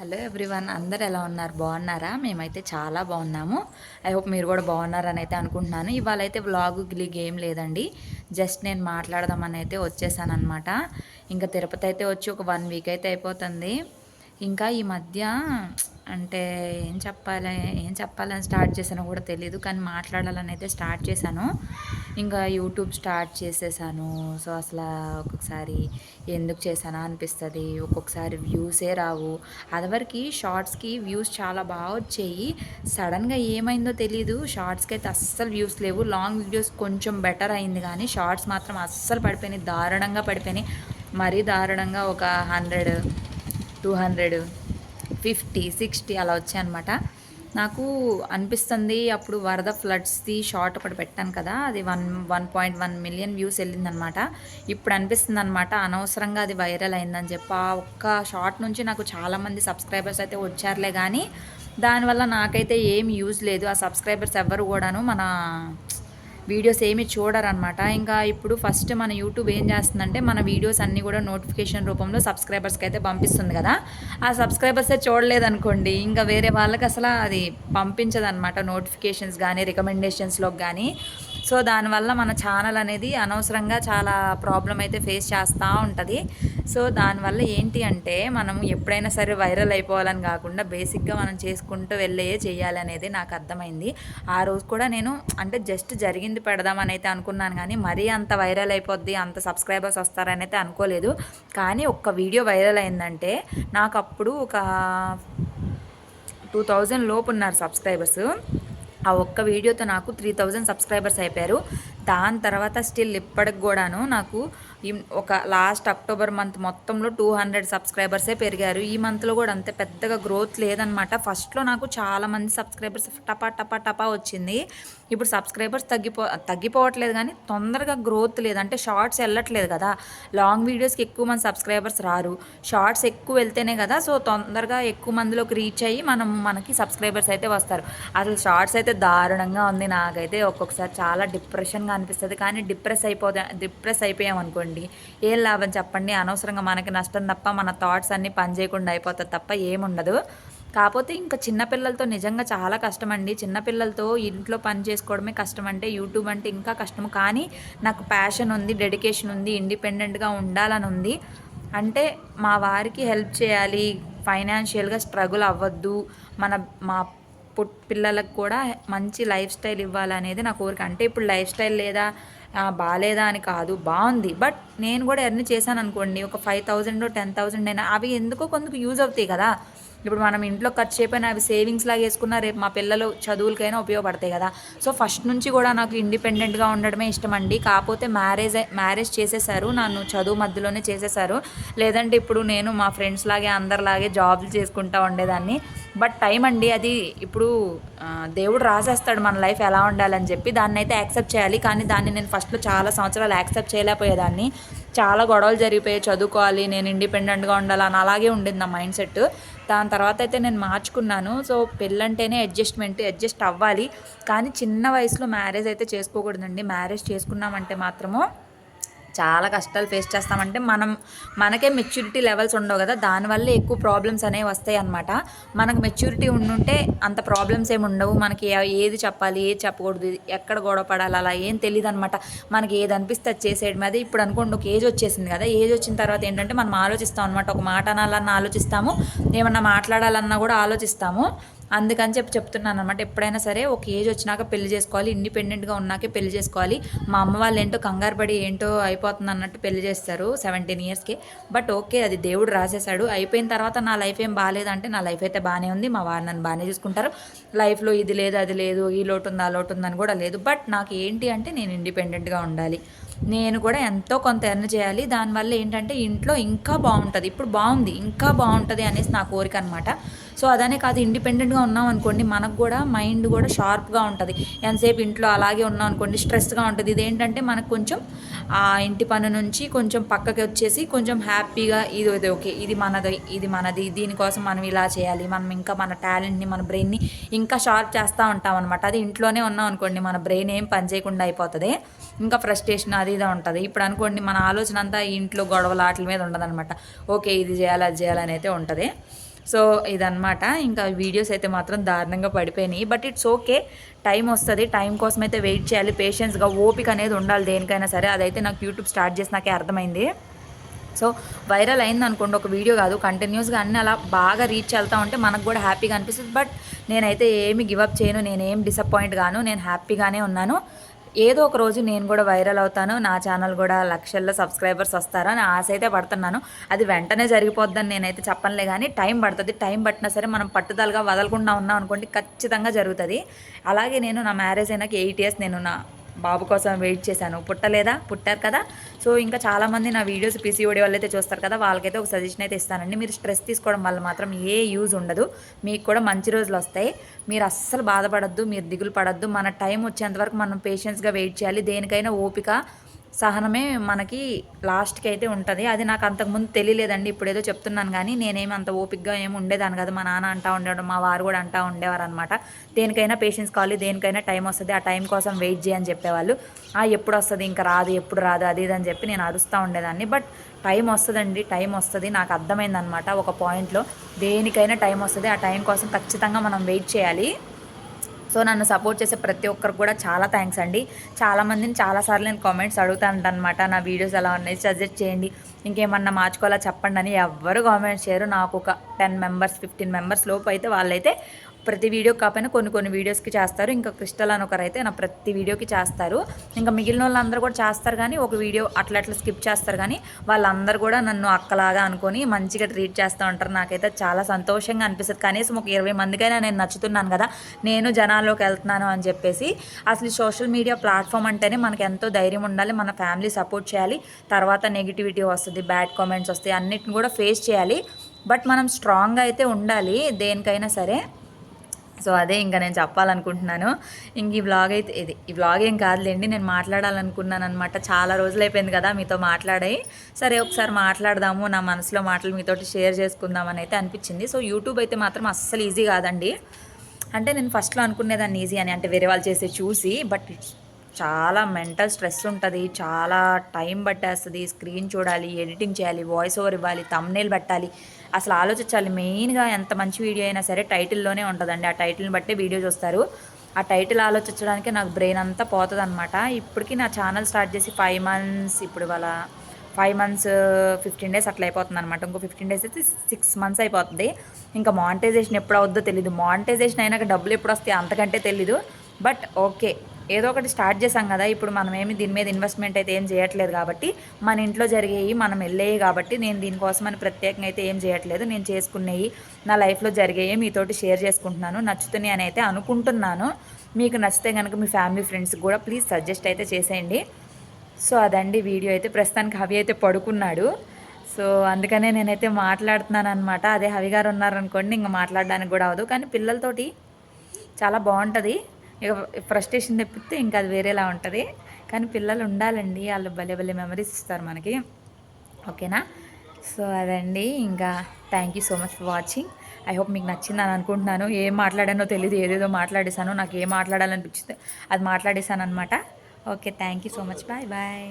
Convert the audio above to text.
Hello everyone అందరు ఎలా ఉన్నారు? బాగున్నారా? మేమైతే చాలా బాగున్నాము. ఐ హోప్ మీరు కూడా బాగున్నారని అయితే అనుకుంటున్నాను. ఇవాళ అయితే వ్లాగ్ గిలిగ్ ఏం లేదండి. జస్ట్ నేను మాట్లాడదామని అయితే వచ్చేసాను అనమాట ఇంకా తిరుపతి అయితే వచ్చి ఒక వన్ వీక్ అయితే అయిపోతుంది. ఇంకా ఈ మధ్య అంటే ఏం చెప్పాలి ఏం చెప్పాలని స్టార్ట్ చేశానో కూడా తెలియదు కానీ మాట్లాడాలని అయితే స్టార్ట్ చేశాను. ఇంకా యూట్యూబ్ స్టార్ట్ చేసేసాను. సో అసలు ఒక్కొక్కసారి ఎందుకు చేశానా అనిపిస్తుంది. ఒక్కొక్కసారి వ్యూసే రావు. అదివరకు షార్ట్స్కి వ్యూస్ చాలా బాగా వచ్చాయి. సడన్గా ఏమైందో తెలియదు షార్ట్స్కి అయితే అస్సలు వ్యూస్ లేవు. లాంగ్ వీడియోస్ కొంచెం బెటర్ అయింది కానీ షార్ట్స్ మాత్రం అస్సలు పడిపోయినాయి. దారుణంగా పడిపోయినాయి. మరీ దారుణంగా ఒక hundred two hundred fifty sixty అలా వచ్చాయి అనమాట నాకు అనిపిస్తుంది. అప్పుడు వరద ఫ్లడ్స్ది షార్ట్ ఒకటి పెట్టాను కదా అది one one point one million views వెళ్ళిందనమాట. ఇప్పుడు అనిపిస్తుంది అనమాట అనవసరంగా అది వైరల్ అయిందని చెప్పి. ఆ ఒక్క షార్ట్ నుంచి నాకు చాలామంది సబ్స్క్రైబర్స్ అయితే వచ్చారులే కానీ దానివల్ల నాకైతే ఏం యూజ్ లేదు. ఆ సబ్స్క్రైబర్స్ ఎవ్వరు కూడాను మన వీడియోస్ ఏమి చూడరనమాట ఇంకా ఇప్పుడు ఫస్ట్ మన యూట్యూబ్ ఏం చేస్తుందంటే మన వీడియోస్ అన్నీ కూడా నోటిఫికేషన్ రూపంలో సబ్స్క్రైబర్స్కి అయితే పంపిస్తుంది కదా. ఆ సబ్స్క్రైబర్సే చూడలేదనుకోండి ఇంకా వేరే వాళ్ళకి అసలు అది పంపించదనమాట నోటిఫికేషన్స్ కానీ రికమెండేషన్స్లో కానీ. సో దానివల్ల మన ఛానల్ అనేది అనవసరంగా చాలా ప్రాబ్లం అయితే ఫేస్ చేస్తూ ఉంటుంది. సో దానివల్ల ఏంటి అంటే మనం ఎప్పుడైనా సరే వైరల్ అయిపోవాలని కాకుండా బేసిక్గా మనం చేసుకుంటూ వెళ్ళే చేయాలి అనేది నాకు అర్థమైంది. ఆ రోజు కూడా నేను అంటే జస్ట్ జరిగింది పెడదామని అయితే అనుకున్నాను కానీ మరీ అంత వైరల్ అయిపోద్ది అంత సబ్స్క్రైబర్స్ వస్తారని అయితే అనుకోలేదు. కానీ ఒక్క వీడియో వైరల్ అయిందంటే నాకు అప్పుడు ఒక టూ థౌజండ్ లోపు ఉన్నారు సబ్స్క్రైబర్స్ ఆ ఒక్క వీడియోతో నాకు త్రీ థౌజండ్ సబ్స్క్రైబర్స్ అయిపోయారు. దాని తర్వాత స్టిల్ ఇప్పటికి కూడాను నాకు ఒక లాస్ట్ అక్టోబర్ మంత్ మొత్తంలో టూ హండ్రెడ్ సబ్స్క్రైబర్సే పెరిగారు. ఈ మంత్లో కూడా అంత పెద్దగా గ్రోత్ లేదనమాట ఫస్ట్లో నాకు చాలా మంది సబ్స్క్రైబర్స్ టపా టపా టపా వచ్చింది. ఇప్పుడు సబ్స్క్రైబర్స్ తగ్గిపో తగ్గిపోవట్లేదు కానీ తొందరగా గ్రోత్ లేదు. అంటే షార్ట్స్ వెళ్ళట్లేదు కదా. లాంగ్ వీడియోస్కి ఎక్కువ మంది సబ్స్క్రైబర్స్ రారు. షార్ట్స్ ఎక్కువ వెళ్తేనే కదా సో తొందరగా ఎక్కువ మందిలోకి రీచ్ అయ్యి మనం మనకి సబ్స్క్రైబర్స్ అయితే వస్తారు. అసలు షార్ట్స్ అయితే దారుణంగా ఉంది నాకైతే. ఒక్కొక్కసారి చాలా డిప్రెషన్గా అనిపిస్తుంది. కానీ డిప్రెస్ అయిపోతే డిప్రెస్ అయిపోయాం అనుకోండి ఏం లాభం చెప్పండి. అనవసరంగా మనకి నష్టం తప్ప మన థాట్స్ అన్నీ పని చేయకుండా అయిపోతుంది తప్ప ఏముండదు. కాకపోతే ఇంకా చిన్నపిల్లలతో నిజంగా చాలా కష్టం అండి చిన్నపిల్లలతో ఇంట్లో పని చేసుకోవడమే కష్టం అంటే యూట్యూబ్ అంటే ఇంకా కష్టం కానీ నాకు ప్యాషన్ ఉంది డెడికేషన్ ఉంది ఇండిపెండెంట్గా ఉండాలని ఉంది. అంటే మా వారికి హెల్ప్ చేయాలి. ఫైనాన్షియల్గా స్ట్రగుల్ అవ్వద్దు. మన మా పుట్ పిల్లలకు కూడా మంచి లైఫ్ స్టైల్ ఇవ్వాలనేది నా కోరిక. అంటే ఇప్పుడు లైఫ్ స్టైల్ లేదా బాగాలేదా అని కాదు బాగుంది. బట్ నేను కూడా ఎర్న్ చేశాను అనుకోండి ఒక ఫైవ్ థౌజండ్ టెన్ థౌజండ్ అయినా అవి ఎందుకో కొందుకు యూజ్ అవుతాయి కదా. ఇప్పుడు మనం ఇంట్లో ఖర్చు అయిపోయిన అవి సేవింగ్స్ లాగా వేసుకున్నా రేపు మా పిల్లలు చదువులకైనా ఉపయోగపడతాయి కదా. సో ఫస్ట్ నుంచి కూడా నాకు ఇండిపెండెంట్గా ఉండడమే ఇష్టం అండి కాకపోతే మ్యారేజ్ మ్యారేజ్ చేసేసారు. నన్ను చదువు మధ్యలోనే చేసేసారు. లేదంటే ఇప్పుడు నేను మా ఫ్రెండ్స్ లాగే అందరిలాగే జాబ్లు చేసుకుంటా ఉండేదాన్ని. బట్ టైం అండి అది ఇప్పుడు దేవుడు రాసేస్తాడు మన లైఫ్ ఎలా ఉండాలని చెప్పి. దాన్ని అయితే యాక్సెప్ట్ చేయాలి. కానీ దాన్ని నేను ఫస్ట్లో చాలా సంవత్సరాలు యాక్సెప్ట్ చేయలేకపోయేదాన్ని. చాలా గొడవలు జరిగిపోయాయి. చదువుకోవాలి నేను ఇండిపెండెంట్గా ఉండాలి అని అలాగే ఉండింది నా మైండ్ సెట్ దాని తర్వాత అయితే నేను మార్చుకున్నాను. సో పెళ్ళంటేనే అడ్జస్ట్మెంట్ అడ్జస్ట్ అవ్వాలి. కానీ చిన్న వయసులో మ్యారేజ్ అయితే చేసుకోకూడదండి. మ్యారేజ్ చేసుకున్నామంటే మాత్రము చాలా కష్టాలు ఫేస్ చేస్తామంటే మనం మనకే మెచ్యూరిటీ లెవెల్స్ ఉండవు కదా. దానివల్ల ఎక్కువ ప్రాబ్లమ్స్ అనేవి వస్తాయి అనమాట మనకు మెచ్యూరిటీ ఉండుంటే అంత ప్రాబ్లమ్స్ ఏమి ఉండవు. మనకి ఏది చెప్పాలి ఏది చెప్పకూడదు ఎక్కడ గొడవ పడాలి అలా ఏం తెలియదు అనమాట మనకి ఏది అనిపిస్తే అది చేసేయడం అదే ఇప్పుడు అనుకోండి ఒక ఏజ్ వచ్చేసింది కదా. ఏజ్ వచ్చిన తర్వాత ఏంటంటే మనం ఆలోచిస్తాం అనమాట ఒక మాట అనాలన్నా ఆలోచిస్తాము. ఏమన్నా మాట్లాడాలన్నా కూడా ఆలోచిస్తాము. అందుకని చెప్పి చెప్తున్నాను అనమాట ఎప్పుడైనా సరే ఒక ఏజ్ వచ్చినాక పెళ్ళి చేసుకోవాలి ఇండిపెండెంట్గా ఉన్నాకే పెళ్ళి చేసుకోవాలి. మా అమ్మ వాళ్ళు ఏంటో కంగారు పడి ఏంటో అయిపోతుంది అన్నట్టు పెళ్ళి చేస్తారు సెవెంటీన్ ఇయర్స్కి. బట్ ఓకే అది దేవుడు రాసేసాడు అయిపోయిన తర్వాత నా లైఫ్ ఏం బాగాలేదంటే నా లైఫ్ అయితే బాగానే ఉంది. మా వారు నన్ను బాగానే చూసుకుంటారు. లైఫ్లో ఇది లేదు అది లేదు ఈ లోటు ఉంది ఆ లోటు ఉందని కూడా లేదు. బట్ నాకు ఏంటి అంటే నేను ఇండిపెండెంట్గా ఉండాలి. నేను కూడా ఎంతో కొంత ఎర్న్ చేయాలి. దానివల్ల ఏంటంటే ఇంట్లో ఇంకా బాగుంటుంది. ఇప్పుడు బాగుంది ఇంకా బాగుంటుంది అనేసి నా కోరిక అనమాట సో అదనే కాదు ఇండిపెండెంట్గా ఉన్నాం అనుకోండి మనకు కూడా మైండ్ కూడా షార్ప్గా ఉంటుంది. ఎంతసేపు ఇంట్లో అలాగే ఉన్నాం అనుకోండి స్ట్రెస్గా ఉంటుంది. ఇదేంటంటే మనకు కొంచెం ఆ ఇంటి పని నుంచి కొంచెం పక్కకి వచ్చేసి కొంచెం హ్యాపీగా ఇది ఇది ఓకే ఇది మనది ఇది మనది దీనికోసం మనం ఇలా చేయాలి మనం ఇంకా మన టాలెంట్ని మన బ్రెయిన్ని ఇంకా షార్ప్ చేస్తూ ఉంటాం అనమాట అది ఇంట్లోనే ఉన్నాం అనుకోండి మన బ్రెయిన్ ఏం పని చేయకుండా అయిపోతుంది. ఇంకా ఫ్రస్ట్రేషన్ అది ఇది ఉంటుంది. ఇప్పుడు అనుకోండి మన ఆలోచన అంతా ఇంట్లో గొడవలు ఆటల మీద ఉండదన్నమాట. ఓకే ఇది చేయాలి అది చేయాలని అయితే ఉంటుంది. సో ఇదన్నమాట. ఇంకా వీడియోస్ అయితే మాత్రం దారుణంగా పడిపోయినాయి. But it's okay. టైం వస్తుంది. టైం కోసం అయితే వెయిట్ చేయాలి. పేషెన్స్గా ఓపిక అనేది ఉండాలి దేనికైనా సరే. అదైతే నాకు యూట్యూబ్ స్టార్ట్ చేసి నాకే అర్థమైంది. సో వైరల్ అయింది అనుకోండి ఒక వీడియో కాదు. కంటిన్యూస్గా అన్నీ అలా బాగా రీచ్ వెళ్తూ ఉంటే మనకు కూడా హ్యాపీగా అనిపిస్తుంది. బట్ నేనైతే ఏమి గివప్ చేయను. నేనేం డిసప్పాయింట్ గాను. నేను హ్యాపీగానే ఉన్నాను. ఏదో ఒక రోజు నేను కూడా వైరల్ అవుతాను. నా ఛానల్ కూడా లక్షల్లో సబ్స్క్రైబర్స్ వస్తారని ఆశ అయితే పడుతున్నాను. అది వెంటనే జరిగిపోద్దని నేనైతే చెప్పనులే కానీ టైం పడుతుంది. టైం పట్టినా సరే మనం పట్టుదలగా వదలకుండా ఉన్నాం అనుకోండి ఖచ్చితంగా జరుగుతుంది. అలాగే నేను నా మ్యారేజ్ అయినాక ఎయిట్ ఇయర్స్ నేను నా బాబు కోసం వెయిట్ చేశాను. పుట్టలేదా? పుట్టారు కదా? సో ఇంకా చాలామంది నా వీడియోస్ పీసీఓడి వాళ్ళు అయితే చూస్తారు కదా వాళ్ళకైతే ఒక సజెషన్ అయితే ఇస్తానండి. మీరు స్ట్రెస్ తీసుకోవడం వల్ల మాత్రం ఏ యూజ్ ఉండదు. మీకు కూడా మంచి రోజులు వస్తాయి. మీరు అస్సలు బాధపడద్దు మీరు దిగులు పడద్దు. మన టైం వచ్చేంత వరకు మనం పేషెన్స్గా వెయిట్ చేయాలి. దేనికైనా ఓపిక సహనమే మనకి లాస్ట్కి అయితే ఉంటుంది. అది నాకు అంతకుముందు తెలియలేదండి. ఇప్పుడు ఏదో చెప్తున్నాను కానీ నేనేమి అంత ఓపిక్గా ఏమి ఉండేదాన్ని కదా. మా నాన్న అంటా ఉండేవాడు మా వారు కూడా అంటా ఉండేవారు అనమాట దేనికైనా పేషెన్స్ కావాలి దేనికైనా టైం వస్తుంది. ఆ టైం కోసం వెయిట్ చేయని చెప్పేవాళ్ళు. ఆ ఎప్పుడు వస్తుంది ఇంకా రాదు ఎప్పుడు రాదు అది ఇది అని చెప్పి నేను అరుస్తూ ఉండేదాన్ని. బట్ టైం వస్తుందండి టైం వస్తుంది. నాకు అర్థమైందనమాట ఒక పాయింట్లో దేనికైనా టైం వస్తుంది. ఆ టైం కోసం ఖచ్చితంగా మనం వెయిట్ చేయాలి. సో నన్ను సపోర్ట్ చేసే ప్రతి ఒక్కరికి కూడా చాలా థ్యాంక్స్ అండి. చాలామందిని చాలాసార్లు నేను కామెంట్స్ అడుగుతాను అనమాట నా వీడియోస్ ఎలా ఉన్నాయి? సజెస్ట్ చేయండి. ఇంకేమన్నా మార్చుకోవాలా చెప్పండి అని ఎవ్వరు కామెంట్స్ చేయరు. నాకు ఒక టెన్ మెంబర్స్ ఫిఫ్టీన్ మెంబర్స్ లోపు అయితే వాళ్ళైతే ప్రతి వీడియో కాకపోయినా కొన్ని కొన్ని వీడియోస్కి చేస్తారు. ఇంకా క్రిస్టల్ అని ఒకరైతే నా ప్రతి వీడియోకి చేస్తారు. ఇంకా మిగిలిన వాళ్ళందరూ కూడా చేస్తారు కానీ ఒక వీడియో అట్లా అట్లా స్కిప్ చేస్తారు కానీ వాళ్ళందరూ కూడా నన్ను అక్కలాగా అనుకొని మంచిగా ట్రీట్ చేస్తూ ఉంటారు. నాకైతే చాలా సంతోషంగా అనిపిస్తుంది. కనీసం ఒక ఇరవై మందికైనా నేను నచ్చుతున్నాను కదా నేను జనాల్లోకి వెళ్తున్నాను అని చెప్పేసి అసలు సోషల్ మీడియా ప్లాట్ఫామ్ అంటేనే మనకి ఎంతో ధైర్యం ఉండాలి. మన ఫ్యామిలీ సపోర్ట్ చేయాలి. తర్వాత నెగిటివిటీ వస్తుంది బ్యాడ్ కామెంట్స్ వస్తాయి అన్నిటిని కూడా ఫేస్ చేయాలి. బట్ మనం స్ట్రాంగ్గా అయితే ఉండాలి దేనికైనా సరే. సో అదే ఇంకా నేను చెప్పాలనుకుంటున్నాను. ఇంక ఈ వ్లాగ్ అయితే ఇది ఈ వ్లాగ్ ఏం కాదులేండి నేను మాట్లాడాలనుకున్నాను అనమాట చాలా రోజులు అయిపోయింది కదా మీతో మాట్లాడాయి. సరే ఒకసారి మాట్లాడదాము నా మనసులో మాటలు మీతోటి షేర్ చేసుకుందామని అయితే అనిపించింది. సో యూట్యూబ్ అయితే మాత్రం అస్సలు ఈజీ కాదండి. అంటే నేను ఫస్ట్లో అనుకునేదాన్ని ఈజీ అని అంటే వేరే వాళ్ళు చేసే చూసి బట్ చాలా మెంటల్ స్ట్రెస్ ఉంటుంది చాలా టైం పట్టేస్తుంది స్క్రీన్ చూడాలి ఎడిటింగ్ చేయాలి వాయిస్ ఓవర్ ఇవ్వాలి తమ్నేల్ పెట్టాలి. అసలు ఆలోచించాలి మెయిన్గా ఎంత మంచి వీడియో అయినా సరే టైటిల్లోనే ఉంటుందండి. ఆ టైటిల్ని బట్టే వీడియో చూస్తారు. ఆ టైటిల్ ఆలోచించడానికి నాకు బ్రెయిన్ అంతా పోతుంది అనమాట ఇప్పటికీ నా ఛానల్ స్టార్ట్ చేసి ఫైవ్ మంత్స్ ఇప్పుడు వాళ్ళ ఫైవ్ మంత్స్ ఫిఫ్టీన్ డేస్ అట్లా అయిపోతుంది అనమాట ఇంకో ఫిఫ్టీన్ డేస్ అయితే సిక్స్ మంత్స్ అయిపోతుంది. ఇంకా మానిటైజేషన్ ఎప్పుడు అవుద్దో తెలియదు మానిటైజేషన్ అయినాక డబ్బులు ఎప్పుడు వస్తాయి అంతకంటే తెలీదు. బట్ ఓకే ఏదో ఒకటి స్టార్ట్ చేసాం కదా ఇప్పుడు మనం ఏమి దీని మీద ఇన్వెస్ట్మెంట్ అయితే ఏం చేయట్లేదు కాబట్టి మన ఇంట్లో జరిగేవి మనం వెళ్ళేవి కాబట్టి నేను దీనికోసం అని ప్రత్యేకంగా అయితే ఏం చేయట్లేదు నేను చేసుకునేవి నా లైఫ్లో జరిగేవి మీతోటి షేర్ చేసుకుంటున్నాను నచ్చుతున్నాయి అని అయితే అనుకుంటున్నాను. మీకు నచ్చితే కనుక మీ ఫ్యామిలీ ఫ్రెండ్స్కి కూడా ప్లీజ్ సజెస్ట్ అయితే చేసేయండి. సో అదండి వీడియో అయితే. ప్రస్తుతానికి హవి అయితే పడుకున్నాడు. సో అందుకనే నేనైతే మాట్లాడుతున్నాను అనమాట అదే హవి గారు ఉన్నారనుకోండి ఇంకా మాట్లాడడానికి కూడా అవదు కానీ పిల్లలతోటి చాలా బాగుంటుంది. ఇక ఫ్రస్ట్రేషన్ తెప్పితే ఇంకా అది వేరేలా ఉంటుంది. కానీ పిల్లలు ఉండాలండి వాళ్ళు భలే భలే మెమరీస్ ఇస్తారు మనకి. ఓకేనా? సో అదండి ఇంకా thank you so much for watching I hope మీకు నచ్చిందని అనుకుంటున్నాను. ఏం మాట్లాడానో తెలియదు ఏదేదో మాట్లాడేశాను. నాకు ఏం మాట్లాడాలనిపించింది అది మాట్లాడేశాను అనమాట okay thank you so much bye bye